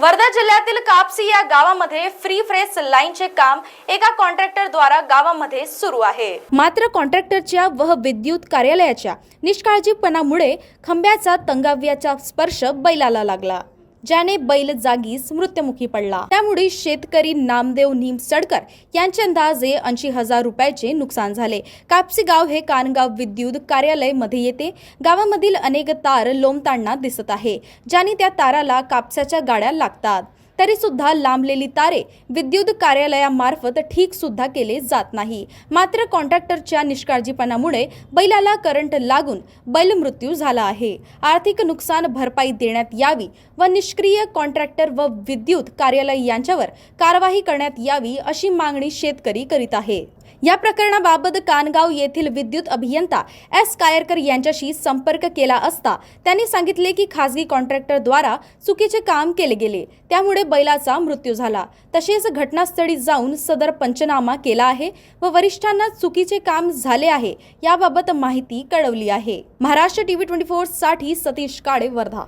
वर्धा जिल्ह्यातील कापसी या गावामध्ये फ्री फ्रेस लाईनचे काम एका कॉन्ट्रॅक्टर द्वारा गावामध्ये सुरू आहे. मात्र कॉन्ट्रॅक्टरच्या व विद्युत कार्यालयाच्या निष्काळजीपणामुळे खंब्याचा तंगाव्याचा स्पर्श बैलाला लागला. ज्याने बैल जागीच मृत्युमुखी पडला. त्यामुळे शेतकरी नामदेव निमसडकर यांचे अंदाजे ऐंशी हजार रुपयाचे नुकसान झाले. कापसी गाव हे कानगाव विद्युत कार्यालयमध्ये येते. गावामधील अनेक तार लोंबताना दिसत आहे ज्याने त्या ताराला कापसाच्या गाड्या लागतात. तरी सुद्धा लांबलेली तारे विद्युत कार्यालयामार्फत ठीक सुद्धा केले जात नाही. मात्र कॉन्ट्रॅक्टरच्या निष्काळजीपणामुळे बैलाला करंट लागून बैल मृत्यू झाला आहे. आर्थिक नुकसान भरपाई देण्यात यावी व निष्क्रिय कॉन्ट्रॅक्टर व विद्युत कार्यालय यांच्यावर कारवाई करण्यात यावी अशी मागणी शेतकरी करीत आहे या प्रकरणाबाबत कानगाव येथील विद्युत अभियंता एस कायरकर यांच्याशी संपर्क केला असता त्यांनी सांगितले की खासगी कॉन्ट्रॅक्टरद्वारा चुकीचे काम केले गेले. त्यामुळे बैलाचा मृत्यू झाला. तसेच घटनास्थळी जाऊन सदर पंचनामा केला आहे व वरिष्ठांना चुकीचे काम झाले आहे याबाबत माहिती कळवली आहे. महाराष्ट्र टीव्ही ट्वेंटी फोरसाठी सतीश काळे वर्धा.